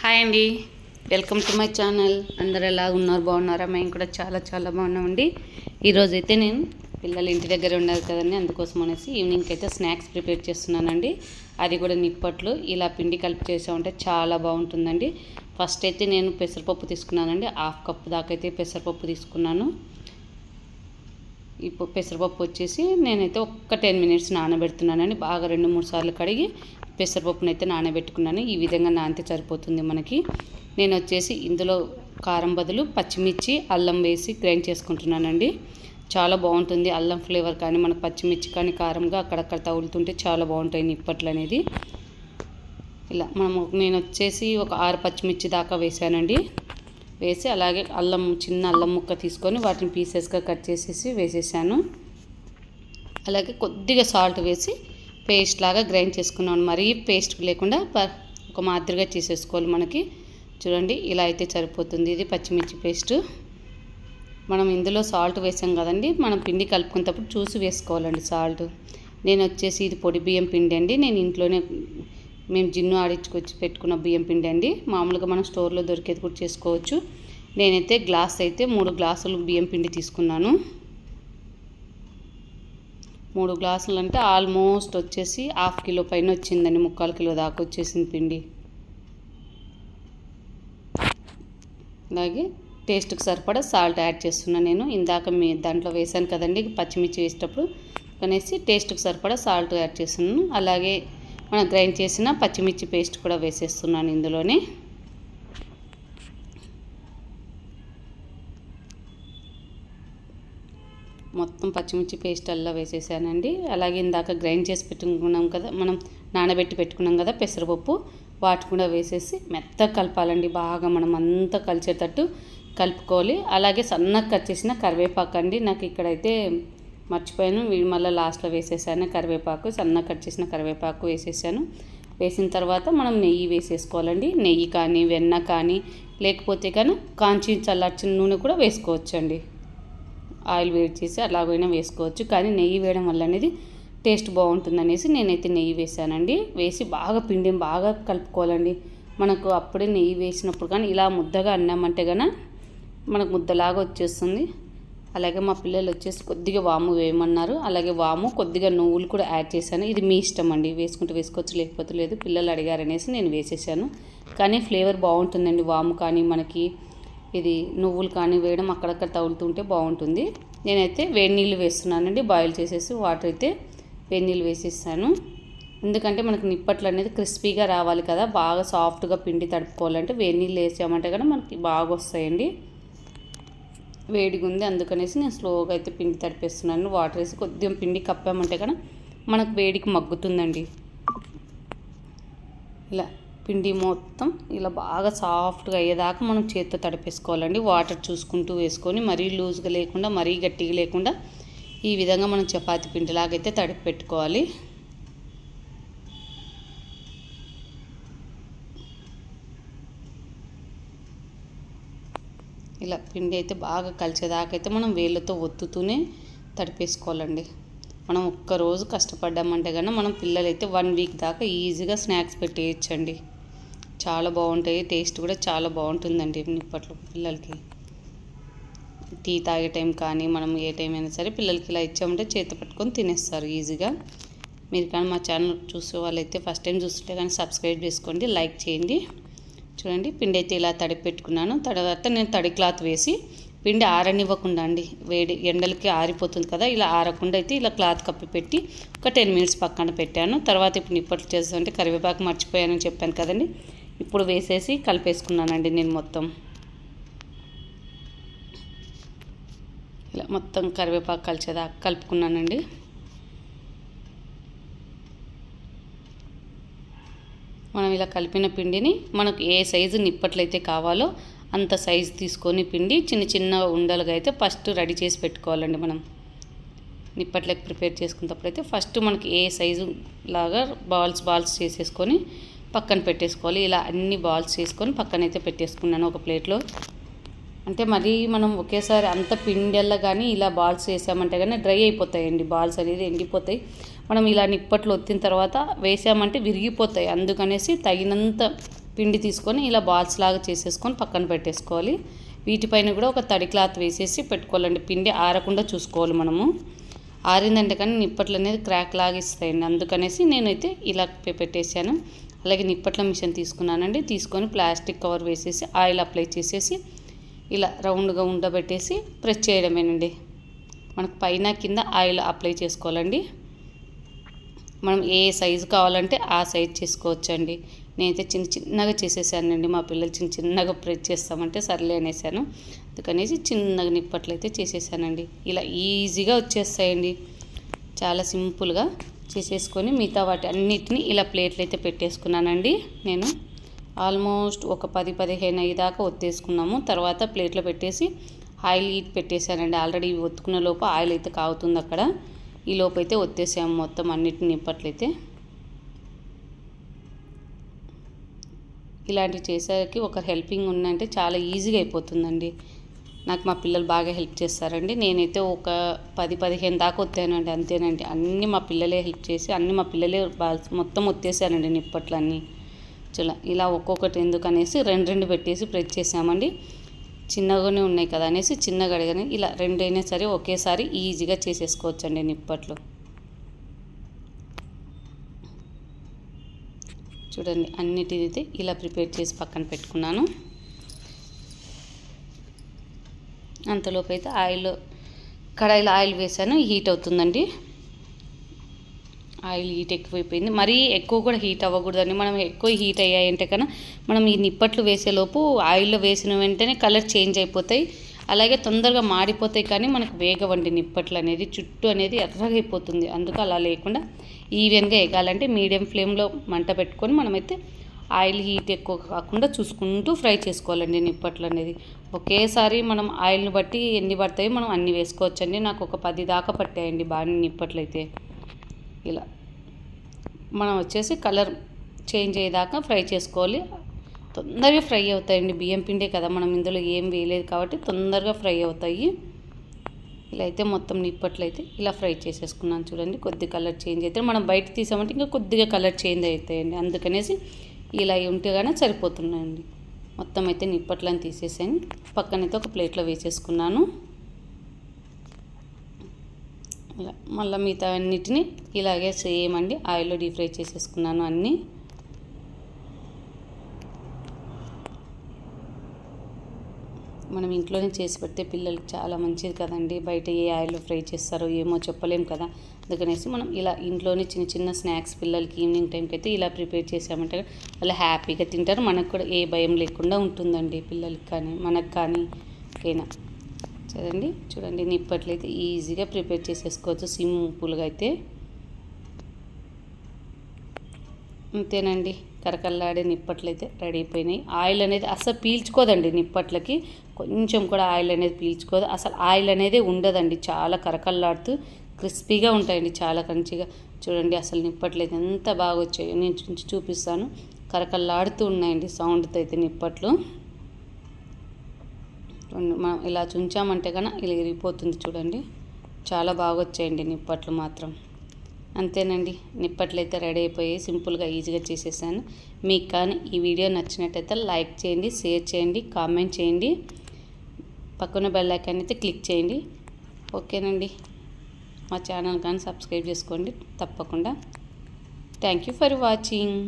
Hi అండి. Welcome to my channel. అందరు ఎలా ఉన్నారు? బాగున్నారా? మేము కూడా చాలా చాలా బాగున్నామండి. ఈరోజైతే నేను పిల్లలు ఇంటి దగ్గర ఉన్నారు కదండి. అందుకోసం అనేసి ఈవినింగ్కి అయితే స్నాక్స్ ప్రిపేర్ చేస్తున్నానండి. అది కూడా నిప్పట్లు. ఇలా పిండి కలిపి చేసామంటే చాలా బాగుంటుందండి. ఫస్ట్ అయితే నేను పెసరపప్పు తీసుకున్నానండి. హాఫ్ కప్ దాకా అయితే పెసరపప్పు తీసుకున్నాను. ఇప్పుడు పెసరపప్పు వచ్చేసి నేనైతే ఒక్క టెన్ మినిట్స్ నానబెడుతున్నానండి. బాగా రెండు మూడు సార్లు కడిగి పెసరపప్పును అయితే నానబెట్టుకున్నాను. ఈ విధంగా నానితే సరిపోతుంది మనకి. నేను వచ్చేసి ఇందులో కారం బదులు పచ్చిమిర్చి అల్లం వేసి గ్రైండ్ చేసుకుంటున్నానండి. చాలా బాగుంటుంది అల్లం ఫ్లేవర్ కానీ మనకు పచ్చిమిర్చి కానీ కారంగా అక్కడక్కడ తగులుతుంటే చాలా బాగుంటాయి నిప్పట్లు అనేది. ఇలా మనము నేను వచ్చేసి ఒక ఆరు పచ్చిమిర్చి దాకా వేసానండి. వేసి అలాగే అల్లం చిన్న అల్లం ముక్క తీసుకొని వాటిని పీసెస్గా కట్ చేసేసి వేసేసాను. అలాగే కొద్దిగా సాల్ట్ వేసి పేస్ట్ లాగా గ్రైండ్ చేసుకున్నాను. మరీ పేస్ట్ లేకుండా ఒక మాదిరిగా చేసేసుకోవాలి మనకి. చూడండి ఇలా అయితే సరిపోతుంది ఇది పచ్చిమిర్చి పేస్ట్. మనం ఇందులో సాల్ట్ వేసాం కదండి మనం పిండి కలుపుకునేటప్పుడు చూసి వేసుకోవాలండి సాల్ట్. నేను వచ్చేసి ఇది పొడి బియ్యం పిండి అండి. నేను ఇంట్లోనే మేము జిన్ను ఆడించుకొచ్చి పెట్టుకున్న బియ్యం పిండి అండి. మామూలుగా మనం స్టోర్లో దొరికేది కూడా చేసుకోవచ్చు. నేనైతే గ్లాస్ అయితే మూడు గ్లాసులు బియ్యం పిండి తీసుకున్నాను. మూడు గ్లాసులు అంటే ఆల్మోస్ట్ వచ్చేసి హాఫ్ కిలో పైన వచ్చిందండి ముక్కాలు కిలో దాకా వచ్చేసింది పిండి. అలాగే టేస్ట్కి సరిపడా సాల్ట్ యాడ్ చేస్తున్నాను నేను. ఇందాక మీ దాంట్లో వేసాను కదండి పచ్చిమిర్చి వేసేటప్పుడు. అనేసి టేస్ట్కి సరిపడా సాల్ట్ యాడ్ చేస్తున్నాను. అలాగే మనం గ్రైండ్ చేసిన పచ్చిమిర్చి పేస్ట్ కూడా వేసేస్తున్నాను ఇందులోనే. మొత్తం పచ్చిమిర్చి పేస్ట్ అల్లా వేసేసానండి. అలాగే ఇందాక గ్రైండ్ చేసి పెట్టుకున్నాం కదా మనం నానబెట్టి పెట్టుకున్నాం కదా పెసరపప్పు వాటి కూడా వేసేసి మెత్తగా కలపాలండి. బాగా మనం అంతా కలిసేటట్టు కలుపుకోవాలి. అలాగే సన్నగా కట్ చేసిన కరివేపాకు అండి. నాకు ఇక్కడైతే మర్చిపోయాను. వీడి మళ్ళీ లాస్ట్లో వేసేసాను కరివేపాకు. సన్నగా కట్ చేసిన కరివేపాకు వేసేసాను. వేసిన తర్వాత మనం నెయ్యి వేసేసుకోవాలండి. నెయ్యి కానీ వెన్న కానీ లేకపోతే కానీ కాంచి చల్లార్చిన నూనె కూడా వేసుకోవచ్చండి. ఆయిల్ వేడి చేసి అలాగైనా వేసుకోవచ్చు. కానీ నెయ్యి వేయడం వల్ల అనేది టేస్ట్ బాగుంటుంది అనేసి నేనైతే నెయ్యి వేసానండి. వేసి బాగా పిండిని బాగా కలుపుకోవాలండి. మనకు అప్పుడే నెయ్యి వేసినప్పుడు కానీ ఇలా ముద్దగా అన్నామంటే కనుక మనకు ముద్దలాగా వచ్చేస్తుంది. అలాగే మా పిల్లలు వచ్చేసి కొద్దిగా వాము వేయమన్నారు. అలాగే వాము కొద్దిగా నువ్వులు కూడా యాడ్ చేశాను. ఇది మీ ఇష్టం అండి వేసుకుంటే వేసుకోవచ్చు లేకపోతే లేదు. పిల్లలు అడిగారనేసి నేను వేసేసాను. కానీ ఫ్లేవర్ బాగుంటుందండి వాము కానీ మనకి. ఇది నువ్వులు కానీ వేయడం అక్కడక్కడ తగులుతుంటే బాగుంటుంది. నేనైతే వేడి నీళ్ళు వేస్తున్నానండి. బాయిల్ చేసేసి వాటర్ అయితే వేడి నీళ్ళు వేసేసాను ఎందుకంటే మనకు నిప్పట్లు అనేది క్రిస్పీగా రావాలి కదా. బాగా సాఫ్ట్గా పిండి తడుపుకోవాలంటే వేడి నీళ్ళు వేసామంటే కూడా మనకి బాగా వస్తాయండి. వేడిగా ఉంది అందుకనేసి నేను స్లోగా అయితే పిండి తడిపేస్తున్నాను. వాటర్ వేసి కొద్దిగా పిండి కప్పామంటే కనుక మనకు వేడికి మగ్గుతుందండి. ఇలా. పిండి మొత్తం ఇలా బాగా సాఫ్ట్గా అయ్యేదాకా మనం చేత్తో తడిపేసుకోవాలండి. వాటర్ చూసుకుంటూ వేసుకొని మరీ లూజ్గా లేకుండా మరీ గట్టిగా లేకుండా ఈ విధంగా మనం చపాతి పిండిలాగైతే తడిపి పెట్టుకోవాలి. ఇలా పిండి అయితే బాగా కలిసేదాకైతే అయితే మనం వేళ్ళతో ఒత్తుతూనే తడిపేసుకోవాలండి. మనం ఒక్కరోజు కష్టపడ్డామంటే కన్నా మనం పిల్లలైతే వన్ వీక్ దాకా ఈజీగా స్నాక్స్ పెట్టేయచ్చండి. చాలా బాగుంటాయి. టేస్ట్ కూడా చాలా బాగుంటుందండి నిప్పట్లో పిల్లలకి. టీ తాగే టైం కానీ మనం ఏ టైం అయినా సరే పిల్లలకి ఇలా ఇచ్చామంటే చేతి పట్టుకొని తినేస్తారు ఈజీగా. మీరు కానీ మా ఛానల్ చూసే వాళ్ళైతే ఫస్ట్ టైం చూస్తుంటే కానీ సబ్స్క్రైబ్ చేసుకోండి లైక్ చేయండి. చూడండి పిండి అయితే ఇలా తడి పెట్టుకున్నాను. తర్వాత నేను తడి క్లాత్ వేసి పిండి ఆరనివ్వకుండా అండి. వేడి ఎండలకి ఆరిపోతుంది కదా ఇలా ఆరకుండా అయితే ఇలా క్లాత్ కప్పి పెట్టి ఒక టెన్ మినిట్స్ పక్కన పెట్టాను. తర్వాత ఇప్పుడు నిప్పట్లు చేస్తుంటే కరివేపాకు మర్చిపోయానని చెప్పాను కదండి. ఇప్పుడు వేసేసి కలిపేసుకున్నానండి నేను మొత్తం. ఇలా మొత్తం కరివేపాకు కలిసేదా కలుపుకున్నానండి. మనం ఇలా కలిపిన పిండిని మనకు ఏ సైజు నిప్పట్లయితే కావాలో అంత సైజు తీసుకొని పిండి చిన్న చిన్న ఉండలుగా అయితే ఫస్ట్ రెడీ చేసి పెట్టుకోవాలండి మనం. నిప్పట్లకి ప్రిపేర్ చేసుకున్నప్పుడు అయితే ఫస్ట్ మనకి ఏ సైజు లాగా బాల్స్ బాల్స్ చేసేసుకొని పక్కన పెట్టేసుకోవాలి. ఇలా అన్ని బాల్స్ చేసుకొని పక్కనైతే పెట్టేసుకున్నాను ఒక ప్లేట్లో. అంటే మరీ మనం ఒకేసారి అంత పిండెల్లా కానీ ఇలా బాల్స్ వేసామంటే కానీ డ్రై అయిపోతాయండి. బాల్స్ అనేది ఎండిపోతాయి. మనం ఇలా నిప్పట్లు ఒత్తిన తర్వాత వేసామంటే విరిగిపోతాయి. అందుకనేసి తగినంత పిండి తీసుకొని ఇలా బాల్స్ లాగా చేసేసుకొని పక్కన పెట్టేసుకోవాలి. వీటిపైన కూడా ఒక తడి క్లాత్ వేసేసి పెట్టుకోవాలండి. పిండి ఆరకుండా చూసుకోవాలి మనము. ఆరిందంటే కానీ నిప్పట్లు అనేది క్రాక్ లాగా ఇస్తాయండి. అందుకనేసి నేనైతే ఇలా పెట్టేసాను అలాగే నిప్పట్ల మిషన్ తీసుకున్నానండి. తీసుకొని ప్లాస్టిక్ కవర్ వేసేసి ఆయిల్ అప్లై చేసేసి ఇలా రౌండ్గా ఉండబెట్టేసి ప్రెస్ చేయడమేనండి. మనకు పైన కింద ఆయిల్ అప్లై చేసుకోవాలండి. మనం ఏ సైజు కావాలంటే ఆ సైజ్ చేసుకోవచ్చండి. నేనైతే చిన్న చిన్నగా చేసేసానండి. మా పిల్లలు చిన్న చిన్నగా ప్రెస్ చేస్తామంటే సర్లే అనేసాను. అందుకనేసి చిన్నగా నిప్పట్లు అయితే చేసేసానండి. ఇలా ఈజీగా వచ్చేస్తాయండి. చాలా సింపుల్గా. చేసేసుకొని మిగతా వాటి అన్నిటిని ఇలా ప్లేట్లు అయితే పెట్టేసుకున్నానండి. నేను ఆల్మోస్ట్ ఒక పది పదిహేను అయ్యేదాకా ఒత్తేసుకున్నాము. తర్వాత ప్లేట్లో పెట్టేసి ఆయిల్ హీట్ పెట్టేశానండి. ఆల్రెడీ ఇవి ఒత్తుకున్న లోపు ఆయిల్ అయితే కాగుతుంది అక్కడ. ఈ లోపు అయితే ఒత్తేసాము మొత్తం అన్నిటిని ఇప్పట్లయితే. ఇలాంటివి చేసేకి ఒక హెల్పింగ్ ఉందంటే చాలా ఈజీగా అయిపోతుందండి. నాకు మా పిల్లలు బాగా హెల్ప్ చేస్తారండి. నేనైతే ఒక పది పదిహేను దాకా వచ్చానండి అంతేనండి. అన్నీ మా పిల్లలే హెల్ప్ చేసి అన్నీ మా పిల్లలే బాల్- మొత్తం వచ్చేసానండి నిప్పట్లన్నీ. చాలా ఇలా ఒక్కొక్కటి ఎందుకు అనేసి రెండు రెండు పెట్టేసి ప్రెస్ చేసామండి. చిన్నగానే ఉన్నాయి కదా అనేసి చిన్నగా అడిగాను. ఇలా రెండైనా సరే ఒకేసారి ఈజీగా చేసేసుకోవచ్చండి నిప్పట్లు. చూడండి అన్నిటినైతే ఇలా ప్రిపేర్ చేసి పక్కన పెట్టుకున్నాను. అంతలోపు అయితే ఆయిల్ కడాయిలో ఆయిల్ వేసాను హీట్ అవుతుందండి. ఆయిల్ హీట్ ఎక్కువైపోయింది. మరీ ఎక్కువ కూడా హీట్ అవ్వకూడదండి. మనం ఎక్కువ హీట్ అయ్యాయంటే కన్నా మనం ఈ నిప్పట్లు వేసేలోపు ఆయిల్లో వేసిన వెంటనే కలర్ చేంజ్ అయిపోతాయి. అలాగే తొందరగా మాడిపోతాయి కానీ మనకు వేగవండి నిప్పట్లు అనేది. చుట్టూ అనేది ఎర్రగా అయిపోతుంది అందుకు అలా లేకుండా ఈవెన్గా ఎగాలంటే మీడియం ఫ్లేమ్లో మంట పెట్టుకొని మనమైతే ఆయిల్ హీట్ ఎక్కువ కాకుండా చూసుకుంటూ ఫ్రై చేసుకోవాలండి నిప్పట్లు అనేది ఒకేసారి మనం ఆయిల్ని బట్టి ఎన్ని పడతాయో మనం అన్ని వేసుకోవచ్చండి. నాకు ఒక పది దాకా పట్టాయండి బాగా నిప్పట్లు అయితే ఇలా. మనం వచ్చేసి కలర్ చేంజ్ అయ్యేదాకా ఫ్రై చేసుకోవాలి. తొందరగా ఫ్రై అవుతాయండి. బియ్యం పిండే కదా మనం ఇందులో ఏం వేయలేదు కాబట్టి తొందరగా ఫ్రై అవుతాయి. ఇలా అయితే మొత్తం నిప్పట్లయితే ఇలా ఫ్రై చేసేసుకున్నాను చూడండి. కొద్ది కలర్ చేంజ్ అయితే మనం బయట తీసామంటే ఇంకా కొద్దిగా కలర్ చేంజ్ అవుతాయండి. అందుకనేసి ఇలా ఉంటే కానీ సరిపోతున్నాయండి మొత్తం అయితే నిప్పట్లని తీసేసాను పక్కనైతే ఒక ప్లేట్లో వేసేసుకున్నాను. ఇలా మళ్ళీ మిగతా అన్నిటిని ఇలాగే సేమ్ అండి. ఆయిల్లో డీప్ ఫ్రై చేసేసుకున్నాను అన్నీ. మనం ఇంట్లోనే చేసి పెడితే పిల్లలకి చాలా మంచిది కదండి. బయట ఏ ఆయిల్లో ఫ్రై చేస్తారో ఏమో చెప్పలేం కదా. అందుకనేసి మనం ఇలా ఇంట్లోనే చిన్న చిన్న స్నాక్స్ పిల్లలకి ఈవినింగ్ టైంకి అయితే ఇలా ప్రిపేర్ చేసామంటే వాళ్ళు హ్యాపీగా తింటారు. మనకు కూడా ఏ భయం లేకుండా ఉంటుందండి పిల్లలకి కానీ మనకు కానీ ఓకేనా చూడండి చూడండి నిప్పట్లయితే ఈజీగా ప్రిపేర్ చేసేసుకోవచ్చు. సింపుల్గా అయితే అంతేనండి కరకల్లాడే నిప్పట్లయితే రెడీ అయిపోయినాయి. ఆయిల్ అనేది అసలు పీల్చుకోదండి నిప్పట్లకి. కొంచెం కూడా ఆయిల్ అనేది పీల్చుకోదు. అసలు ఆయిల్ అనేది ఉండదండి. చాలా కరకల్లాడుతూ క్రిస్పీగా ఉంటాయండి చాలా మంచిగా చూడండి అసలు నిప్పట్లు అయితే ఎంత బాగా వచ్చాయో నేను చుంచి చూపిస్తాను. కరకల్లాడుతూ ఉన్నాయండి సౌండ్తో అయితే నిప్పట్లు. మనం ఇలా చుంచామంటే కన్నా ఇలా ఇరిగిపోతుంది చూడండి. చాలా బాగా వచ్చాయండి నిప్పట్లు మాత్రం. అంతేనండి. నిప్పట్లు అయితే రెడీ అయిపోయి సింపుల్గా ఈజీగా చేసేసాను. మీకు కానీ ఈ వీడియో నచ్చినట్టయితే లైక్ చేయండి షేర్ చేయండి కామెంట్ చేయండి. పక్కన బెల్ ఐకాన్ అయితే క్లిక్ చేయండి. ఓకేనండి. మా ఛానల్ కానీ సబ్స్క్రైబ్ చేసుకోండి తప్పకుండా. Thank you for watching.